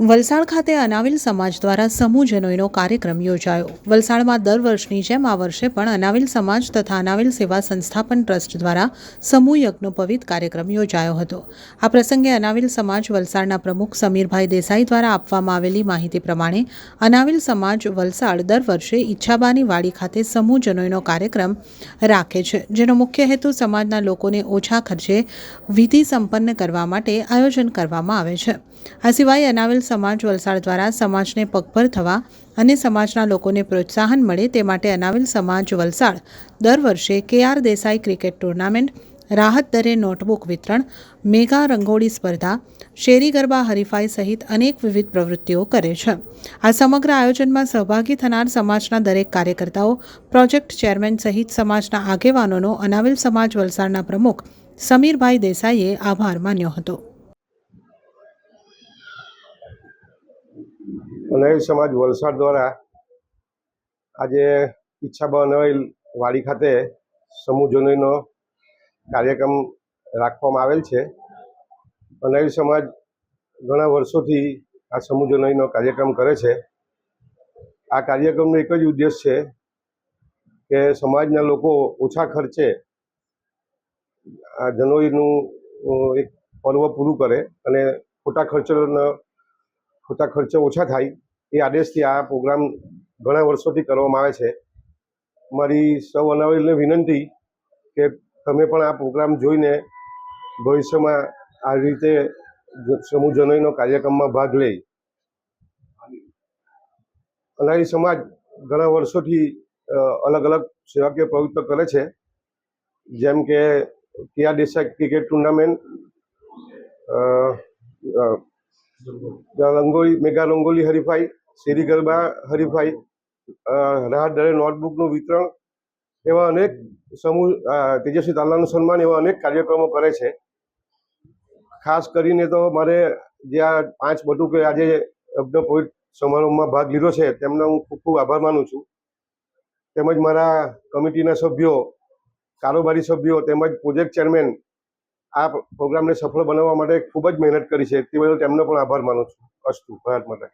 વલસાડ ખાતે અનાવિલ સમાજ દ્વારા સમૂહ જનોઈનો કાર્યક્રમ યોજાયો. વલસાડમાં દર વર્ષની જેમ આ વર્ષે પણ અનાવિલ સમાજ તથા અનાવિલ સેવા સંસ્થાપન ટ્રસ્ટ દ્વારા સમૂહ યજ્ઞોપવિત કાર્યક્રમ યોજાયો હતો. આ પ્રસંગે અનાવિલ સમાજ વલસાડના પ્રમુખ સમીરભાઈ દેસાઈ દ્વારા આપવામાં આવેલી માહિતી પ્રમાણે અનાવિલ સમાજ વલસાડ દર વર્ષે ઈચ્છાબાની વાડી ખાતે સમૂહ જનોઈનો કાર્યક્રમ રાખે છે, જેનો મુખ્ય હેતુ સમાજના લોકોને ઓછા ખર્ચે વિધિ સંપન્ન કરવા માટે આયોજન કરવામાં આવે છે. આ સિવાય અનાવિલ સમાજ વલસાડ દ્વારા સમાજને પગભર થવા અને સમાજના લોકોને પ્રોત્સાહન મળે તે માટે અનાવિલ સમાજ વલસાડ દર વર્ષે કે આર દેસાઈ ક્રિકેટ ટુર્નામેન્ટ, રાહત દરે નોટબુક વિતરણ, મેગા રંગોળી સ્પર્ધા, શેરી ગરબા હરીફાઈ સહિત અનેક વિવિધ પ્રવૃત્તિઓ કરે છે. આ સમગ્ર આયોજનમાં સહભાગી થનાર સમાજના દરેક કાર્યકર્તાઓ, પ્રોજેક્ટ ચેરમેન સહિત સમાજના આગેવાનોનો અનાવિલ સમાજ વલસાડના પ્રમુખ સમીરભાઈ દેસાઈએ આભાર માન્યો હતો. અનાવિલ સમાજ વલસાડ દ્વારા આજે ઈચ્છાબા અનાવિલ વાડી ખાતે સમૂહ જનોઈનો કાર્યક્રમ રાખવામાં આવેલ છે. અનાયુ સમાજ ઘણા વર્ષોથી આ સમૂહ જનોઈનો કાર્યક્રમ કરે છે. આ કાર્યક્રમનો એક જ ઉદ્દેશ છે કે સમાજના લોકો ઓછા ખર્ચે આ જનોઈનું એક પર્વ પૂરું કરે અને ખોટા ખર્ચનો ખોટા ખર્ચો ઓછા થાય, એ આદેશથી આ પ્રોગ્રામ ઘણા વર્ષોથી કરવામાં આવે છે. મારી સૌ અનાવરીને વિનંતી કે તમે પણ આ પ્રોગ્રામ જોઈને ભવિષ્યમાં આ રીતે સમૂહ જનોઈનો કાર્યક્રમમાં ભાગ લે. અનારી સમાજ ઘણા વર્ષોથી અલગ અલગ સેવાકીય પ્રવૃત્તિઓ કરે છે. જેમ કે Kiya Desai cricket tournament rangoli mega rangoli હરીફાઈ, શેરી ગરબા હરીફાઈ રાહત દરે નોટબુકનું વિતરણ એવા અનેક સમૂહ તેજસ્વી તાલાનું સન્માન એવા અનેક કાર્યક્રમો કરે છે. ખાસ કરીને તો મારે જે આ પાંચ બટુકે આજે યજ્ઞોપવિત સમારોહમાં ભાગ લીધો છે, તેમનો હું ખૂબ ખૂબ આભાર માનું છું. તેમજ મારા કમિટીના સભ્યો, કારોબારી સભ્યો, તેમજ પ્રોજેક્ટ ચેરમેન આ પ્રોગ્રામને સફળ બનાવવા માટે ખૂબ જ મહેનત કરી છે તે બદલ તેમનો પણ આભાર માનું છું અસ્તુ, ભારત માતા.